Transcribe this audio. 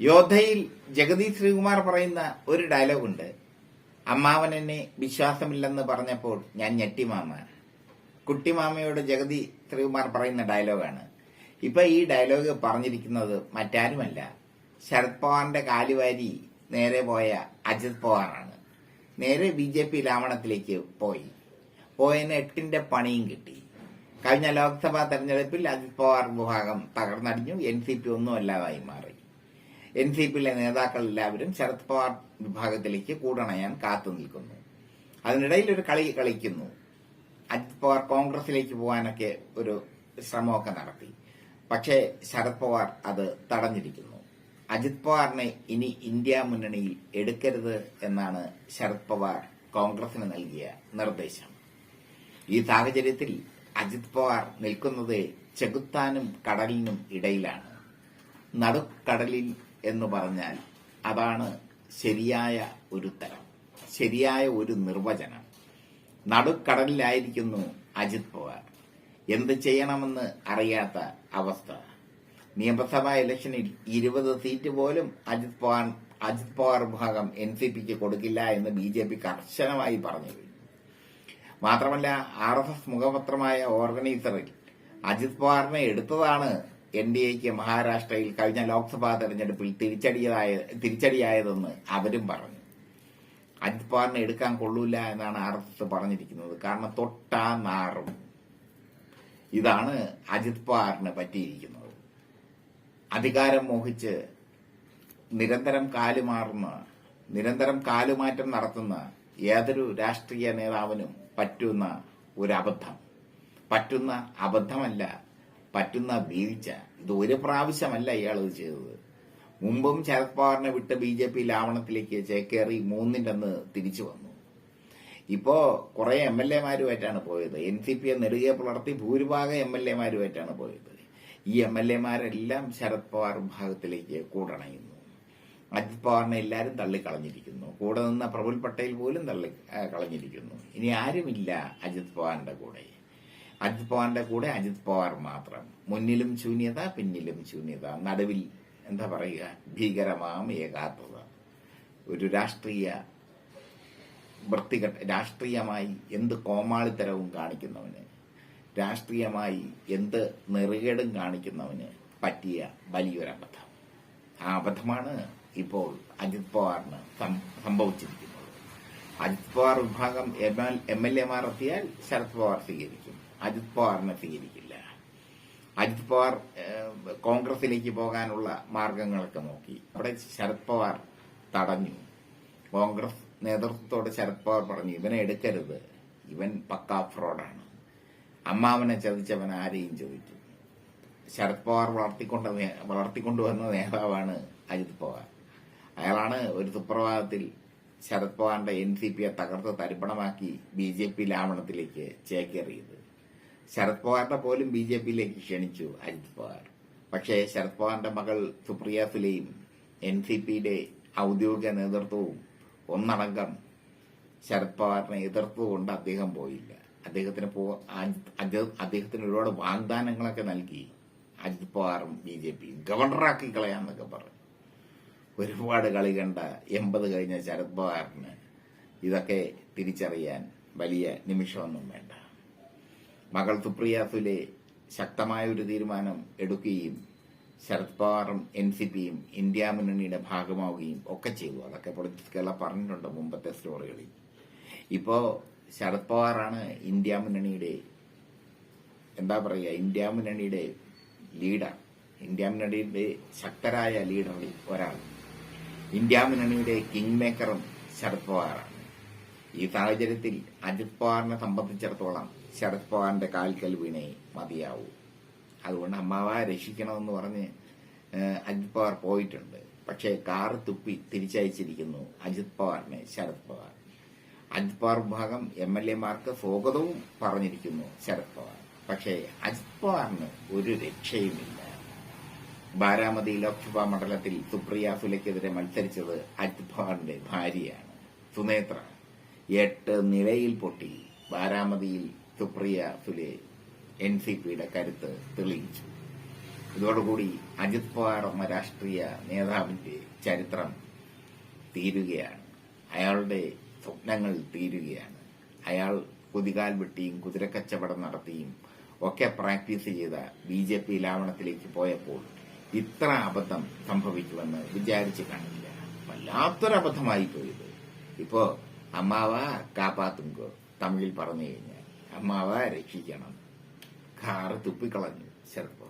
യോദ്ധയിൽ ജഗതി ശ്രീകുമാർ പറയുന്ന ഒരു ഡയലോഗുണ്ട്. അമ്മാവൻ എന്നെ വിശ്വാസമില്ലെന്ന് പറഞ്ഞപ്പോൾ ഞാൻ ഞെട്ടിമാമ. കുട്ടിമാമയോട് ജഗതി ശ്രീകുമാർ പറയുന്ന ഡയലോഗാണ്. ഇപ്പൊ ഈ ഡയലോഗ് പറഞ്ഞിരിക്കുന്നത് മറ്റാരുമല്ല. ശരത് പവാറിന്റെ കാലുവാരി നേരെ പോയ അജിത് പവാറാണ്. നേരെ ബി ജെ പി ലാവണത്തിലേക്ക് പോയി. പോയതിന് എട്ടിന്റെ പണിയും കിട്ടി. കഴിഞ്ഞ ലോക്സഭാ തെരഞ്ഞെടുപ്പിൽ അജിത് പവാർ വിഭാഗം തകർന്നടിഞ്ഞു. എൻ സി പി ഒന്നും അല്ലാതായി മാറി. എൻ സി പിയിലെ നേതാക്കൾ എല്ലാവരും ശരത് പവാർ വിഭാഗത്തിലേക്ക് കൂടണയാൻ കാത്തു നിൽക്കുന്നു. അതിനിടയിൽ ഒരു കളി കളിക്കുന്നു. അജിത് പവാർ കോൺഗ്രസിലേക്ക് പോകാനൊക്കെ ഒരു ശ്രമമൊക്കെ നടത്തി. പക്ഷേ ശരത് പവാർ അത് തടഞ്ഞിരിക്കുന്നു. അജിത് പവാറിനെ ഇനി ഇന്ത്യ മുന്നണിയിൽ എടുക്കരുത് എന്നാണ് ശരത് പവാർ കോൺഗ്രസിന് നൽകിയ നിർദ്ദേശം. ഈ സാഹചര്യത്തിൽ അജിത് പവാർ നിൽക്കുന്നത് ചെകുത്താനും കടലിനും ഇടയിലാണ്. നടുക്കടലിൽ എന്ന് പറഞ്ഞാൽ അതാണ് ശരിയായ ഒരു തരം ശരിയായ ഒരു നിർവചനം. നടുക്കടലിലായിരിക്കുന്നു അജിത് പവാർ. എന്ത് ചെയ്യണമെന്ന് അറിയാത്ത അവസ്ഥ. നിയമസഭാ ഇലക്ഷനിൽ ഇരുപത് സീറ്റ് പോലും അജിത് പവാർ അജിത് പവാർ വിഭാഗം എൻ സി പിക്ക് കൊടുക്കില്ല എന്ന് ബി ജെ പി കർശനമായി പറഞ്ഞു മാത്രമല്ല ആർ എസ് എസ് മുഖപത്രമായ ഓർഗനൈസറിൽ അജിത് പവാറിനെ എടുത്തതാണ് എൻ ഡി എക്ക് മഹാരാഷ്ട്രയിൽ കഴിഞ്ഞ ലോക്സഭാ തെരഞ്ഞെടുപ്പിൽ തിരിച്ചടിയായ തിരിച്ചടിയായതെന്ന് അവരും പറഞ്ഞു. അജിത് പവാറിനെ എടുക്കാൻ കൊള്ളൂല എന്നാണ് ആർ എസ് എസ് പറഞ്ഞിരിക്കുന്നത്. കാരണം തൊട്ടാ നാറും. ഇതാണ് അജിത് പവാറിന് പറ്റിയിരിക്കുന്നത്. അധികാരം മോഹിച്ച് നിരന്തരം കാലുമാറുന്ന നിരന്തരം കാലുമാറ്റം നടത്തുന്ന ഏതൊരു രാഷ്ട്രീയ നേതാവിനും പറ്റുന്ന ഒരു അബദ്ധം. പറ്റുന്ന അബദ്ധമല്ല പറ്റുന്ന വീഴ്ച ഇത് ഒരു പ്രാവശ്യമല്ല ഇയാൾ ഇത് ചെയ്തത്. മുമ്പും ശരത് പവാറിനെ വിട്ട് ബി ജെ പി ലാവണത്തിലേക്ക് ചേക്കേറി മൂന്നിന്റെ അന്ന് തിരിച്ചു വന്നു. ഇപ്പോ കുറെ എം എൽ എമാരുമായിട്ടാണ് പോയത്. എൻ സി പിയെ നെടുകെ പുലർത്തി ഭൂരിഭാഗം എം എൽ എമാരുമായിട്ടാണ് പോയത്. ഈ എം എൽ എമാരെല്ലാം ശരത് പവാർ വിഭാഗത്തിലേക്ക് കൂടണയുന്നു. അജിത് പവാറിനെ എല്ലാവരും തള്ളിക്കളഞ്ഞിരിക്കുന്നു. കൂടെ നിന്ന പ്രഫുൽ പട്ടേൽ പോലും തള്ളി കളഞ്ഞിരിക്കുന്നു. ഇനി ആരുമില്ല അജിത് പവാറിന്റെ കൂടെ. അജിത് പവാറിന്റെ കൂടെ അജിത് പവാർ മാത്രം. മുന്നിലും ശൂന്യത പിന്നിലും ശൂന്യത. നടുവിൽ എന്താ പറയുക? ഭീകരമാം ഏകാത്മത. ഒരു രാഷ്ട്രീയ വൃത്തികെട്ട രാഷ്ട്രീയമായി എന്ത് കോമാളിത്തരവും കാണിക്കുന്നവന് രാഷ്ട്രീയമായി എന്ത് നെറുകേടും കാണിക്കുന്നവന് പറ്റിയ വലിയൊരു അബദ്ധം ആ അബദ്ധമാണ് ഇപ്പോൾ അജിത് പവാറിന് സംഭവിച്ചിരിക്കുന്നത്. അജിത് പവാർ വിഭാഗം എം എൽ എമാർ എത്തിയാൽ ശരത് പവാർ സ്വീകരിക്കും. അജിത് പവാറിനെ സ്വീകരിക്കില്ല. അജിത് പവാർ കോൺഗ്രസിലേക്ക് പോകാനുള്ള മാർഗങ്ങളൊക്കെ നോക്കി. അവിടെ ശരത് പവാർ തടഞ്ഞു. കോൺഗ്രസ് നേതൃത്വത്തോട് ശരത് പവാർ പറഞ്ഞു ഇവനെ എടുക്കരുത്. ഇവൻ പക്കാ ഫ്രോഡാണ്. അമ്മാവനെ ചതിച്ചവൻ ആരെയും ചോദിച്ചു. ശരത് പവാർ വളർത്തിക്കൊണ്ട വളർത്തിക്കൊണ്ടുവന്ന നേതാവാണ് അജിത് പവാർ. അയാളാണ് ഒരു സുപ്രഭാതത്തിൽ ശരത് പവാറിന്റെ എൻ സി പിയെ തകർത്ത് തരിപ്പണമാക്കി ബി ജെ പി ലാവണത്തിലേക്ക് ചേക്കേറിയത്. ശരത് പവാറിന്റെ പോലും ബി ജെ പിയിലേക്ക് ക്ഷണിച്ചു അജിത് പവാർ. പക്ഷേ ശരത് പവാറിന്റെ മകൾ സുപ്രിയ സുലെയും എൻ സി പിയുടെ ഔദ്യോഗിക നേതൃത്വവും ഒന്നടങ്കം ശരത് പവാറിനെ എതിർത്തുകൊണ്ട് അദ്ദേഹം പോയില്ല. അദ്ദേഹത്തിന് പോ അദ്ദേഹത്തിന് ഒരുപാട് വാഗ്ദാനങ്ങളൊക്കെ നൽകി അജിത് പവാറും ബി ജെ പിയും. ഗവർണറാക്കി കളയാന്നൊക്കെ പറഞ്ഞു. ഒരുപാട് കളി കണ്ട എൺപത് കഴിഞ്ഞ ശരത് പവാറിന് ഇതൊക്കെ തിരിച്ചറിയാൻ വലിയ നിമിഷമൊന്നും വേണ്ട. മകൾ സുപ്രിയ സുലെ ശക്തമായ ഒരു തീരുമാനം എടുക്കുകയും ശരത് പവാറും എൻ സി പിയും ഇന്ത്യ മുന്നണിയുടെ ഭാഗമാവുകയും ഒക്കെ ചെയ്തു. അതൊക്കെ പൊളിറ്റിക്സ് കേരള പറഞ്ഞിട്ടുണ്ട് മുമ്പത്തെ സ്റ്റോറികളിൽ ഇപ്പോ ശരത് പവാറാണ് ഇന്ത്യ മുന്നണിയുടെ എന്താ പറയുക ഇന്ത്യ മുന്നണിയുടെ ലീഡർ ഇന്ത്യ മുന്നണിയുടെ ശക്തരായ ലീഡറിൽ ഒരാൾ. ഇന്ത്യ മുന്നണിയുടെ കിങ് മേക്കറും ശരത് പവാറാണ്. ഈ സാഹചര്യത്തിൽ അജിത് പവാറിനെ സംബന്ധിച്ചിടത്തോളം ശരത് പവാറിന്റെ കാൽക്കൽ വീണേ മതിയാവൂ. അതുകൊണ്ട് അമ്മാവ രക്ഷിക്കണമെന്ന് പറഞ്ഞ് അജിത് പവാർ പോയിട്ടുണ്ട്. പക്ഷേ കാർ തുപ്പി തിരിച്ചയച്ചിരിക്കുന്നു അജിത് പവാറിനെ ശരത് പവാർ. അജിത് പവാർ വിഭാഗം എം എൽ എമാർക്ക് സ്വാഗതവും പറഞ്ഞിരിക്കുന്നു ശരത് പവാർ. പക്ഷേ അജിത് പവാറിന് ഒരു രക്ഷയുമില്ല. ബാരാമതി ലോക്സഭാ മണ്ഡലത്തിൽ സുപ്രിയ സുലയ്ക്കെതിരെ മത്സരിച്ചത് അജിത് പവാറിന്റെ ഭാര്യയാണ്. സുനേത്ര എട്ട് നിലയിൽ പൊട്ടി. ബാരാമതിയിൽ സുപ്രിയ സുലെ എൻ സി പിയുടെ കരുത്ത് തെളിയിച്ചു. ഇതോടുകൂടി അജിത് പവാർ എന്ന രാഷ്ട്രീയ നേതാവിന്റെ ചരിത്രം തീരുകയാണ്. അയാളുടെ സ്വപ്നങ്ങൾ തീരുകയാണ്. അയാൾ കുതികാൽ വെട്ടിയും കുതിരക്കച്ചവടം നടത്തിയും ഒക്കെ പ്രാക്ടീസ് ചെയ്ത ബി ജെ പി ലാവണത്തിലേക്ക് പോയപ്പോൾ ഇത്ര അബദ്ധം സംഭവിക്കുമെന്ന് വിചാരിച്ചു കാണില്ല. വല്ലാത്തൊരബദ്ധമായി പോയത്. ഇപ്പോ അമ്മാവ കാപ്പാത്തുങ്കോ തമിഴിൽ പറഞ്ഞു കഴിഞ്ഞാൽ. അമ്മാവ രക്ഷിക്കണം കാറ് തുപ്പിക്കളഞ്ഞു. ചെറുപ്പം